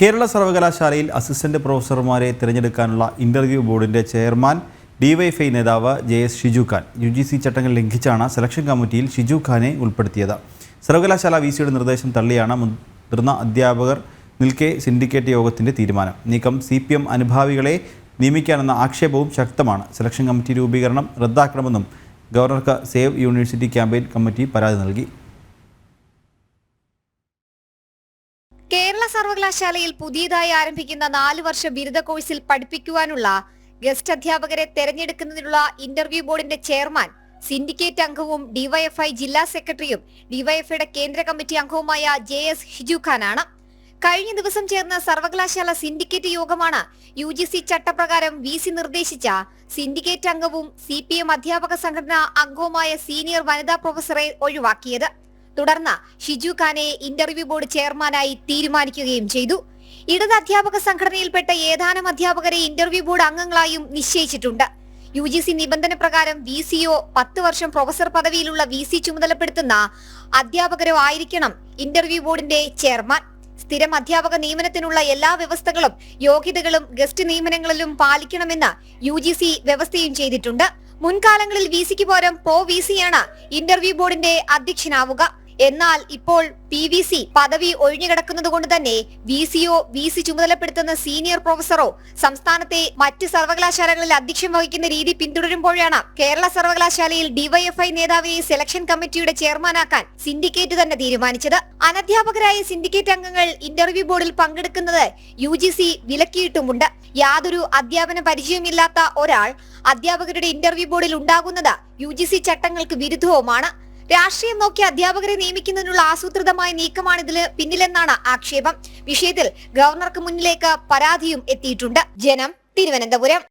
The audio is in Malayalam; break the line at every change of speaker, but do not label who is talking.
കേരള സർവകലാശാലയിൽ അസിസ്റ്റന്റ് പ്രൊഫസർമാരെ തിരഞ്ഞെടുക്കാനുള്ള ഇന്റർവ്യൂ ബോർഡിന്റെ ചെയർമാൻ ഡിവൈഫൈ നേതാവ് J S Shiju Khan. U G C ചട്ടങ്ങൾ ലംഘിച്ചാണ് സെലക്ഷൻ കമ്മിറ്റിയിൽ ഷിജു ഖാനെ ഉൾപ്പെടുത്തിയത്. സർവകലാശാല വി സിയുടെ നിർദ്ദേശം തള്ളിയാണ് മുതിർന്ന അധ്യാപകർ നിൽക്കെ സിൻഡിക്കേറ്റ് യോഗത്തിന്റെ തീരുമാനം. നീക്കം സി പി എം അനുഭാവികളെ നിയമിക്കാനെന്ന ആക്ഷേപവും ശക്തമാണ്. സെലക്ഷൻ കമ്മിറ്റി രൂപീകരണം റദ്ദാക്കണമെന്നും ഗവർണർക്ക് സേവ് യൂണിവേഴ്സിറ്റി ക്യാമ്പയിൻ കമ്മിറ്റി പരാതി നൽകി.
കേരള സർവകലാശാലയിൽ പുതിയതായി ആരംഭിക്കുന്ന നാല് വർഷ ബിരുദ കോഴ്സിൽ പഠിപ്പിക്കുവാനുള്ള ഗസ്റ്റ് അധ്യാപകരെ തെരഞ്ഞെടുക്കുന്നതിനുള്ള ഇന്റർവ്യൂ ബോർഡിന്റെ ചെയർമാൻ സിൻഡിക്കേറ്റ് അംഗവും ഡിവൈഎഫ്ഐ ജില്ലാ സെക്രട്ടറിയും ഡിവൈഎഫ്ഐയുടെ കേന്ദ്ര കമ്മിറ്റി അംഗവുമായ ജെ എസ് ഹിജു ഖാനാണ്. കഴിഞ്ഞ ദിവസം ചേർന്ന സർവകലാശാല സിൻഡിക്കേറ്റ് യോഗമാണ് യു ജി സി ചട്ടപ്രകാരം വി സി നിർദ്ദേശിച്ച സിൻഡിക്കേറ്റ് അംഗവും സി പി എം അധ്യാപക സംഘടനാ അംഗവുമായ സീനിയർ വനിതാ പ്രൊഫസറെ ഒഴിവാക്കിയത്. തുടർന്ന് ഷിജു ഖാനെ ഇന്റർവ്യൂ ബോർഡ് ചെയർമാനായി തീരുമാനിക്കുകയും ചെയ്തു. ഇടത് അധ്യാപക സംഘടനയിൽപ്പെട്ട ഏതാനും അധ്യാപകരെ ഇന്റർവ്യൂ ബോർഡ് അംഗങ്ങളായും നിശ്ചയിച്ചിട്ടുണ്ട്. യു ജി സി നിബന്ധന പ്രകാരം വി സിഒ പത്ത് വർഷം പ്രൊഫസർ പദവിയിലുള്ള വി സി ചുമതലപ്പെടുത്തുന്ന അധ്യാപകരോ ആയിരിക്കണം ഇന്റർവ്യൂ ബോർഡിന്റെ ചെയർമാൻ. സ്ഥിരം അധ്യാപക നിയമനത്തിനുള്ള എല്ലാ വ്യവസ്ഥകളും യോഗ്യതകളും ഗസ്റ്റ് നിയമനങ്ങളിലും പാലിക്കണമെന്ന് യു ജി സി വ്യവസ്ഥയും ചെയ്തിട്ടുണ്ട്. മുൻകാലങ്ങളിൽ വി സിക്ക് പ്രോ വി സിയാണ് ഇന്റർവ്യൂ ബോർഡിന്റെ അധ്യക്ഷനാവുക. എന്നാൽ ഇപ്പോൾ പി വി സി പദവി ഒഴിഞ്ഞുകിടക്കുന്നത് കൊണ്ട് തന്നെ വി സിയോ വി സി ചുമതലപ്പെടുത്തുന്ന സീനിയർ പ്രൊഫസറോ സംസ്ഥാനത്തെ മറ്റ് സർവകലാശാലകളിൽ അധ്യക്ഷം വഹിക്കുന്ന രീതി പിന്തുടരുമ്പോഴാണ് കേരള സർവകലാശാലയിൽ ഡിവൈഎഫ്ഐ നേതാവിനെ സെലക്ഷൻ കമ്മിറ്റിയുടെ ചെയർമാനാക്കാൻ സിൻഡിക്കേറ്റ് തന്നെ തീരുമാനിച്ചത്. അനധ്യാപകരായ സിൻഡിക്കേറ്റ് അംഗങ്ങൾ ഇന്റർവ്യൂ ബോർഡിൽ പങ്കെടുക്കുന്നത് യു ജി സി വിലക്കിയിട്ടുമുണ്ട്. യാതൊരു അധ്യാപന പരിചയമില്ലാത്ത ഒരാൾ അധ്യാപകരുടെ ഇന്റർവ്യൂ ബോർഡിൽ ഉണ്ടാകുന്നത് യു ജി സി ചട്ടങ്ങൾക്ക് വിരുദ്ധവുമാണ്. രാഷ്ട്രീയം നോക്കി അധ്യാപകരെ നിയമിക്കുന്നതിനുള്ള ആസൂത്രിതമായ നീക്കമാണ് ഇതിന് പിന്നിലെന്നാണ് ആക്ഷേപം. വിഷയത്തിൽ ഗവർണർക്ക് മുന്നിലേക്ക് പരാതിയും എത്തിയിട്ടുണ്ട്. ജനം തിരുവനന്തപുരം.